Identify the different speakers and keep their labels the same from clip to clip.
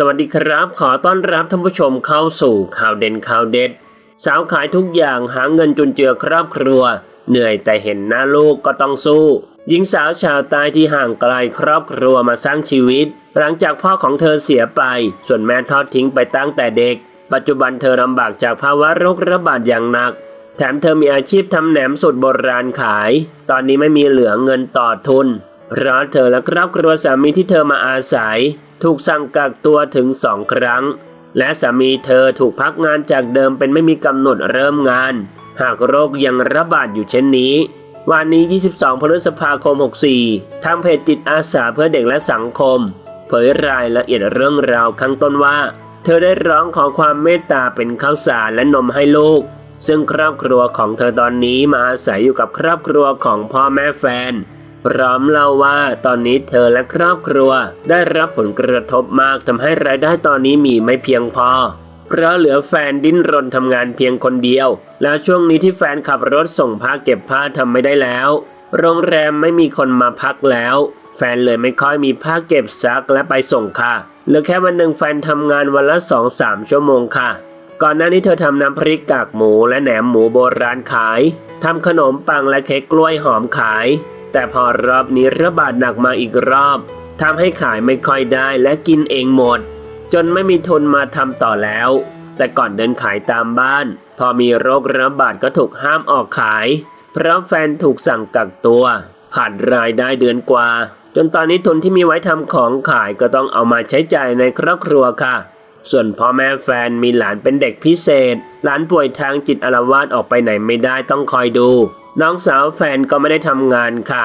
Speaker 1: สวัสดีครับ ขอต้อนรับท่านผู้ชมเข้าสู่ข่าวเด่นข่าวเด็ด สาวขายทุกอย่างหาเงินจนเจือครอบครัว เหนื่อยแต่เห็นหน้าลูกก็ต้องสู้ หญิงสาวชาวใต้ที่ห่างไกลครอบครัวมาสร้างชีวิต หลังจากพ่อของเธอเสียไป ส่วนแม่ทอดทิ้งไปตั้งแต่เด็ก ปัจจุบันเธอลำบากจากภาวะโรคระบาดอย่างหนัก แถมเธอมีอาชีพทำแหนมสุดโบราณขาย ตอนนี้ไม่มีเหลือเงินต่อทุน ราะเธอและครอบครัวสามีที่เธอมาอาศัย ถูกสั่งกักตัวถึงสองครั้ง และสามีเธอถูกพักงานจากเดิมเป็นไม่มีกำหนดเริ่มงาน หากโรคยังระบาดอยู่เช่นนี้ วันนี้ 22 พฤษภาคม 64 ทางเพจจิตอาสาเพื่อเด็กและสังคม เผยรายละเอียดเรื่องราวข้างต้นว่า เธอได้ร้องขอความเมตตาเป็นข้าวสารและนมให้ลูก ซึ่งครอบครัวของเธอตอนนี้มาอาศัยอยู่กับครอบครัวของพ่อแม่แฟน พร้อมเล่าว่าตอนนี้เธอและครอบครัว ได้รับผลกระทบมากทำให้รายได้ตอนนี้มีไม่เพียงพอ เพราะเหลือแฟนดิ้นรนทำงานเพียงคนเดียว แล้วช่วงนี้ที่แฟนขับรถส่งผ้าเก็บผ้าทำไม่ได้แล้ว โรงแรมไม่มีคนมาพักแล้ว แฟนเลยไม่ค่อยมีผ้าเก็บซักและไปส่งค่ะเหลือแค่วันหนึ่งแฟนทำงานวันละสองสามชั่วโมงค่ะ ก่อนหน้านี้เธอทำน้ำพริกกากหมูและแหนมหมูโบราณขายทำขนมปังและเค้กกล้วยหอมขาย แต่พอรอบนี้ระบาดหนักมาอีกรอบทำให้ขายไม่ค่อยได้และกินเองหมด จนไม่มีทุนมาทำต่อแล้ว แต่ก่อนเดินขายตามบ้าน พอมีโรคระบาดก็ถูกห้ามออกขาย เพราะแฟนถูกสั่งกักตัว ขาดรายได้เดือนกว่า จนตอนนี้ทุนที่มีไว้ทำของขายก็ต้องเอามาใช้จ่ายในครอบครัวค่ะ ส่วนพ่อแม่แฟนมีหลานเป็นเด็กพิเศษ หลานป่วยทางจิตอาละวาดออกไปไหนไม่ได้ต้องคอยดูน้องสาวแฟนก็ไม่ได้ทำงานค่ะ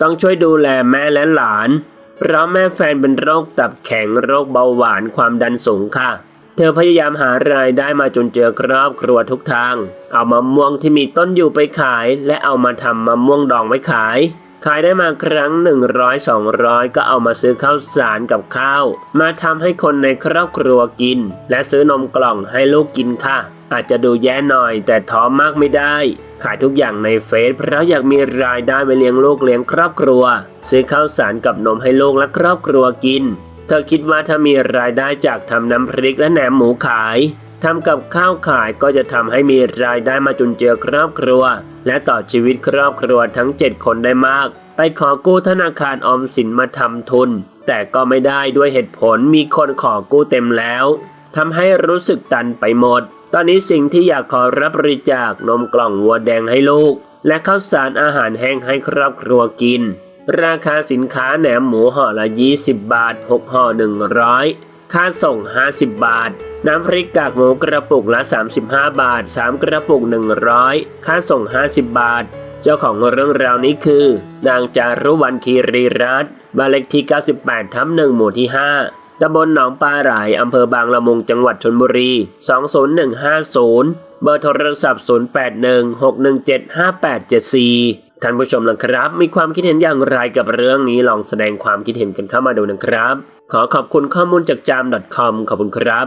Speaker 1: ต้องช่วยดูแลแม่และหลาน เพราะแม่แฟนเป็นโรคตับแข็งโรคเบาหวานความดันสูงค่ะ เธอพยายามหารายได้มาจนเจอครอบครัวทุกทาง เอามะม่วงที่มีต้นอยู่ไปขาย และเอามาทำมะม่วงดองไว้ขาย ขายได้มาครั้ง100 200ก็เอามาซื้อข้าวสารกับข้าว มาทำให้คนในครอบครัวกิน และซื้อนมกล่องให้ลูกกินค่ะ อาจจะดูแย่หน่อย แต่ท้อมากไม่ได้ ขายทุกอย่างในเฟซเพราะอยากมีรายได้ไปเลี้ยงลูกเลี้ยงครอบครัว ซื้อข้าวสารกับนมให้ลูกและครอบครัวกิน เธอคิดว่าถ้ามีรายได้จากทำน้ำพริกและแหนมหมูขายทำกับข้าวขายก็จะทำให้มีรายได้มาจุนเจือครอบครัว และต่อชีวิตครอบครัวทั้ง 7 คนได้มาก ไปขอกู้ธนาคารออมสินมาทำทุน แต่ก็ไม่ได้ด้วยเหตุผลมีคนขอกู้เต็มแล้วทำให้รู้สึกตันไปหมด ตอนนี้สิ่งที่อยากขอรับบริจาคนมกล่องวัวแดงให้ลูก และข้าวสารอาหารแห้งให้ครอบครัวกิน ราคาสินค้าแหนมหมูห่อละ 20 บาท 6ห่อ100 ค่าส่ง 50 บาท น้ำพริกกากหมูกระปุกละ 35 บาท 3 กระปุก 100 ค่าส่ง 50 บาท เจ้าของเรื่องราวนี้คือ นางจารุวรรณคีรีรัตน์บ้านเลขที่ 98ทับ1หมู่ที่ 5 ตำบลหนองปลาไหลอำเภอบางละมุงจังหวัดชนบุรี 20150 เบอร์โทรศัพท์ 0816175874 ท่านผู้ชมนะครับ มีความคิดเห็นอย่างไรกับเรื่องนี้ลองแสดงความคิดเห็นกันเข้ามาดูนะครับ ขอขอบคุณข้อมูลจากจาม .com ขอบคุณครับ